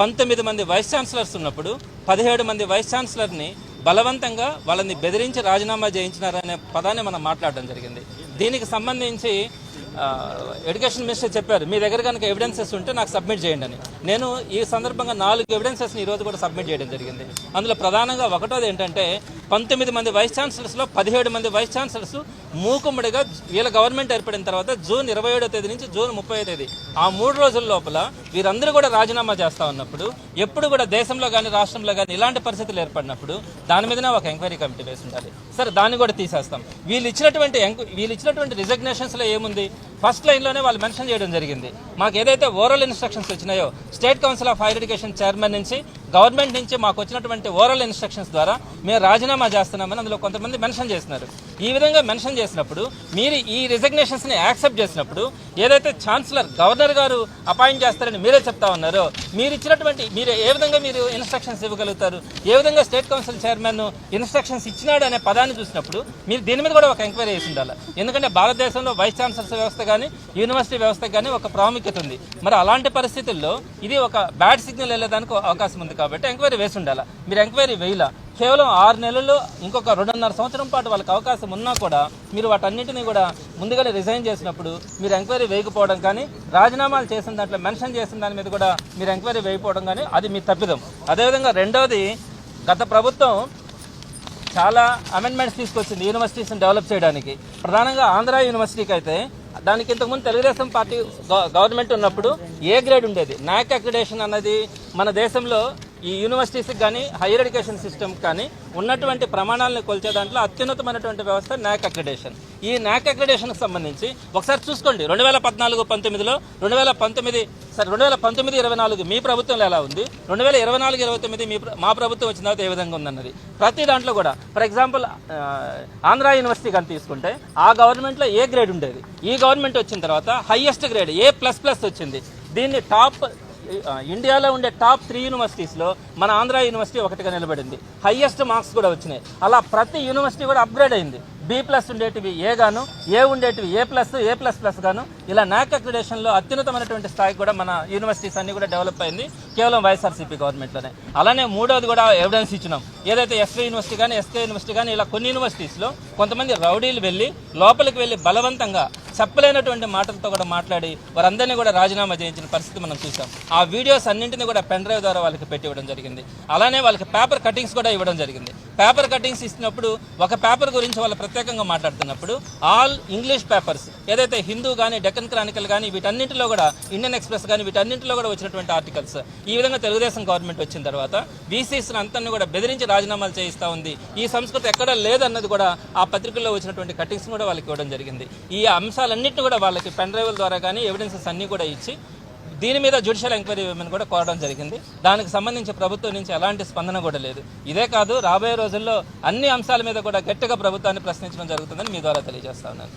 పంతొమ్మిది మంది vice chancellors ఉన్నప్పుడు పదిహేడు మంది వైస్ ఛాన్సలర్ని బలవంతంగా వాళ్ళని బెదిరించి రాజీనామా చేయించినారనే పదాన్ని మనం మాట్లాడడం జరిగింది. దీనికి సంబంధించి ఎడ్యుకేషన్ మినిస్టర్ చెప్పారు మీ దగ్గర కనుక ఎవిడెన్సెస్ ఉంటే నాకు సబ్మిట్ చేయండి అని. నేను ఈ సందర్భంగా నాలుగు ఎవిడెన్సెస్ని ఈరోజు కూడా సబ్మిట్ చేయడం జరిగింది. అందులో ప్రధానంగా ఒకటోది ఏంటంటే పంతొమ్మిది మంది వైస్ ఛాన్సలర్స్లో పదిహేడు మంది వైస్ ఛాన్సలర్స్ మూకుమ్మడిగా వీళ్ళ గవర్నమెంట్ ఏర్పడిన తర్వాత జూన్ ఇరవై ఏడో తేదీ నుంచి జూన్ ముప్పై తేదీ. ఆ మూడు రోజుల లోపల వీరందరూ కూడా రాజీనామా చేస్తా ఉన్నప్పుడు ఎప్పుడు కూడా దేశంలో కానీ రాష్ట్రంలో కానీ ఇలాంటి పరిస్థితులు ఏర్పడినప్పుడు దాని మీదనే ఒక ఎంక్వైరీ కమిటీ వేసి ఉండాలి. సరే దాన్ని కూడా తీసేస్తాం. వీళ్ళు ఇచ్చినటువంటి ఎంక్వ- వీళ్ళు ఇచ్చినటువంటి రిజగ్నేషన్స్లో ఏముంది? ఫస్ట్ లైన్లోనే వాళ్ళు మెన్షన్ చేయడం జరిగింది. మాకు ఏదైతే ఓరల్ ఇన్స్ట్రక్షన్స్ వచ్చినాయో state council of higher education chairman నుంచి గవర్నమెంట్ నుంచి మాకు వచ్చినటువంటి ఓరల్ ఇన్స్ట్రక్షన్స్ ద్వారా మేము రాజీనామా చేస్తున్నామని అందులో కొంతమంది మెన్షన్ చేస్తున్నారు. ఈ విధంగా మెన్షన్ చేసినప్పుడు మీరు ఈ రిజగ్నేషన్స్ని యాక్సెప్ట్ చేసినప్పుడు ఏదైతే ఛాన్సలర్ గవర్నర్ గారు అపాయింట్ చేస్తారని మీరే చెప్తా ఉన్నారో మీరు ఇచ్చినటువంటి మీరు ఏ విధంగా మీరు ఇన్స్ట్రక్షన్స్ ఇవ్వగలుగుతారు? ఏ విధంగా స్టేట్ కౌన్సిల్ చైర్మన్ ఇన్స్ట్రక్షన్స్ ఇచ్చినాడు అనే పదాన్ని చూసినప్పుడు మీరు దీని మీద కూడా ఒక ఎంక్వైరీ చేసి ఉండాలి? ఎందుకంటే భారతదేశంలో వైస్ ఛాన్సలర్స్ వ్యవస్థ కానీ యూనివర్సిటీ వ్యవస్థ కానీ ఒక ప్రాముఖ్యత ఉంది. మరి అలాంటి పరిస్థితుల్లో ఇది ఒక బ్యాడ్ సిగ్నల్ వెళ్ళేదానికి అవకాశం ఉంది కాబట్టి ఎంక్వైరీ వేసి ఉండాలి? మీరు ఎంక్వైరీ వేయాల? కేవలం ఆరు నెలలు ఇంకొక రెండున్నర సంవత్సరం పాటు వాళ్ళకి అవకాశం ఉన్నా కూడా మీరు వాటన్నిటిని కూడా ముందుగానే రిజైన్ చేసినప్పుడు మీరు ఎంక్వైరీ వేయకపోవడం కానీ రాజీనామాలు చేసిన దాంట్లో మెన్షన్ చేసిన దాని మీద కూడా మీరు ఎంక్వైరీ వేయకపోవడం కానీ అది మీ తప్పిదం. అదేవిధంగా రెండవది గత ప్రభుత్వం చాలా అమెండ్మెంట్స్ తీసుకొచ్చింది యూనివర్సిటీస్ని డెవలప్ చేయడానికి. ప్రధానంగా ఆంధ్ర యూనివర్సిటీకి అయితే దానికి ఇంతకుముందు తెలుగుదేశం పార్టీ గవర్నమెంట్ ఉన్నప్పుడు ఏ గ్రేడ్ ఉండేది? నాక్ అక్రిడేషన్ అన్నది మన దేశంలో ఈ యూనివర్సిటీస్కి కానీ హైయర్ ఎడ్యుకేషన్ సిస్టమ్ కానీ ఉన్నటువంటి ప్రమాణాలను కొలిచే దాంట్లో అత్యున్నతమైనటువంటి వ్యవస్థ న్యాక్ అక్రిడేషన్ ఈ న్యాక్ అక్రిడేషన్కి సంబంధించి ఒకసారి చూసుకోండి. రెండు వేల పద్నాలుగు పంతొమ్మిదిలో రెండు వేల పంతొమ్మిది సరే రెండు వేల పంతొమ్మిది ఇరవై నాలుగు మీ ప్రభుత్వంలో ఎలా ఉంది? రెండు వేల ఇరవై నాలుగు ఇరవై తొమ్మిది మీ మా ప్రభుత్వం వచ్చిన తర్వాత ఏ విధంగా ఉందన్నది. ప్రతి దాంట్లో కూడా ఫర్ ఎగ్జాంపుల్ ఆంధ్ర యూనివర్సిటీ కానీ తీసుకుంటే ఆ గవర్నమెంట్లో ఏ గ్రేడ్ ఉండేది? ఈ గవర్నమెంట్ వచ్చిన తర్వాత highest grade A plus plus వచ్చింది. దీన్ని టాప్ ఇండియాలో ఉండే టాప్ త్రీ యూనివర్సిటీస్లో మన ఆంధ్ర యూనివర్సిటీ ఒకటిగా నిలబడింది. హైయెస్ట్ మార్క్స్ కూడా వచ్చినాయి. అలా ప్రతి యూనివర్సిటీ కూడా అప్గ్రేడ్ అయింది. బి ప్లస్ ఉండేటివి ఏ గాను ఏ ఉండేటివి A plus A plus plus గాను ఇలా నాక్ అక్రిడేషన్లో అత్యున్నతమైనటువంటి స్థాయికి కూడా మన యూనివర్సిటీస్ అన్ని కూడా డెవలప్ అయింది కేవలం వైఎస్ఆర్సీపీ గవర్నమెంట్లోనే. అలానే మూడోది కూడా ఎవిడెన్స్ ఇచ్చినాం. ఏదైతే ఎస్వీ యూనివర్సిటీ కానీ ఎస్కే యూనివర్సిటీ కానీ ఇలా కొన్ని యూనివర్సిటీస్లో కొంతమంది రౌడీలు వెళ్ళి లోపలికి వెళ్ళి బలవంతంగా చెప్పలేనటువంటి మాటలతో కూడా మాట్లాడి వారందరినీ కూడా రాజీనామా చేయించిన పరిస్థితి మనం చూసాం ఆ వీడియోస్ అన్నింటినీ కూడా పెన్ డ్రైవ్ ద్వారా వాళ్ళకి పెట్టి ఇవ్వడం జరిగింది. అలానే వాళ్ళకి పేపర్ కటింగ్స్ కూడా ఇవ్వడం జరిగింది. పేపర్ కటింగ్స్ ఇచ్చినప్పుడు ఒక పేపర్ గురించి వాళ్ళు ప్రత్యేకంగా మాట్లాడుతున్నప్పుడు ఆల్ ఇంగ్లీష్ పేపర్స్ ఏదైతే హిందూ కానీ డెక్కన్ క్రానికల్ కానీ వీటన్నింటిలో కూడా ఇండియన్ ఎక్స్ప్రెస్ కానీ వీటన్నింటిలో కూడా వచ్చినటువంటి ఆర్టికల్స్ ఈ విధంగా తెలుగుదేశం గవర్నమెంట్ వచ్చిన తర్వాత బీసీస్ అంతని కూడా బెదిరించి రాజీనామాలు చేయిస్తా ఉంది. ఈ సంస్కృతి ఎక్కడ లేదన్నది కూడా ఆ పత్రికల్లో వచ్చినటువంటి కటింగ్స్ కూడా వాళ్ళకి ఇవ్వడం జరిగింది. ఈ అంశాలు అంశాలన్నింటినీ కూడా వాళ్ళకి పెన్ డ్రైవ్ల ద్వారా కానీ ఎవిడెన్సెస్ అన్నీ కూడా ఇచ్చి దీని మీద జ్యుడిషియల్ ఎంక్వైరీ కూడా కోరడం జరిగింది. దానికి సంబంధించి ప్రభుత్వం నుంచి ఎలాంటి స్పందన కూడా లేదు. ఇదే కాదు రాబోయే రోజుల్లో అన్ని అంశాల మీద కూడా గట్టిగా ప్రభుత్వాన్ని ప్రశ్నించడం జరుగుతుందని మీ ద్వారా తెలియజేస్తా ఉన్నాను.